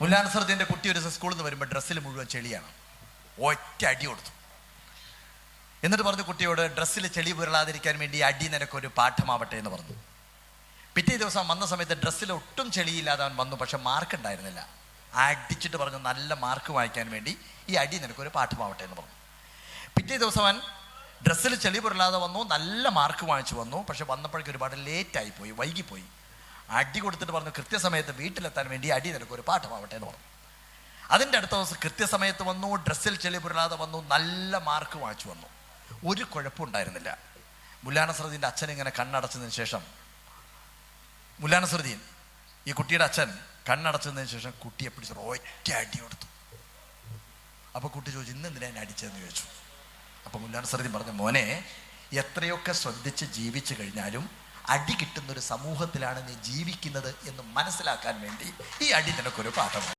മുല്ലാനസറത്തിന്റെ കുട്ടി ഒരു സ്കൂളിൽ നിന്ന് വരുമ്പോൾ ഡ്രസ്സിൽ മുഴുവൻ ചെളിയാണ്. ഒറ്റ അടി കൊടുത്തു. എന്നിട്ട് പറഞ്ഞു കുട്ടിയോട് ഡ്രസ്സിൽ ചെളി പുരളാതിരിക്കാൻ വേണ്ടി അടി നിനക്കൊരു പാഠമാവട്ടെ എന്ന് പറഞ്ഞു. പിറ്റേ ദിവസം വന്ന സമയത്ത് ഡ്രസ്സിൽ ഒട്ടും ചെളിയില്ലാതെ അവൻ വന്നു പക്ഷെ മാർക്ക് ഉണ്ടായിരുന്നില്ല. അടിച്ചിട്ട് പറഞ്ഞു നല്ല മാർക്ക് വാങ്ങിക്കാൻ വേണ്ടി ഈ അടി നിനക്കൊരു പാഠമാവട്ടെ എന്ന് പറഞ്ഞു. പിറ്റേ ദിവസം അവൻ ഡ്രസ്സിൽ ചെളി പുരളാതെ വന്നു നല്ല മാർക്ക് വാങ്ങിച്ചു വന്നു പക്ഷെ വന്നപ്പോഴേക്കും ഒരുപാട് ലേറ്റായി പോയി വൈകിപ്പോയി. അടി കൊടുത്തിട്ട് പറഞ്ഞു കൃത്യസമയത്ത് വീട്ടിലെത്താൻ വേണ്ടി അടി നിനക്ക് ഒരു പാഠമാവട്ടെ എന്ന് പറഞ്ഞു. അതിന്റെ അടുത്ത ദിവസം കൃത്യസമയത്ത് വന്നു ഡ്രസ്സിൽ ചെളി പുരളാതെ വന്നു നല്ല മാർക്ക് വാങ്ങിച്ചു വന്നു. ഒരു കുഴപ്പമുണ്ടായിരുന്നില്ല മുല്ലാനസ്രദീന്റെ അച്ഛൻ ഇങ്ങനെ കണ്ണടച്ചതിന് ശേഷം മുല്ലാനസ്രദീൻ ഈ കുട്ടിയുടെ അച്ഛൻ കണ്ണടച്ചതിന് ശേഷം കുട്ടിയെ പിടിച്ച് ഒറ്റ അടി കൊടുത്തു. അപ്പോൾ കുട്ടി ചോദിച്ചു ഇന്ന് എന്തിനാ എന്നെ അടിച്ചതെന്ന് ചോദിച്ചു? അപ്പോൾ മുല്ലാനസ്രദീൻ പറഞ്ഞു മോനെ എത്രയൊക്കെ ശ്രദ്ധിച്ച് ജീവിച്ചു കഴിഞ്ഞാലും അടി കിട്ടുന്ന ഒരു സമൂഹത്തിലാണ് നീ ജീവിക്കുന്നത് എന്ന് മനസ്സിലാക്കാൻ വേണ്ടി ഈ അടി നിനക്കൊരു പാഠമാണ്.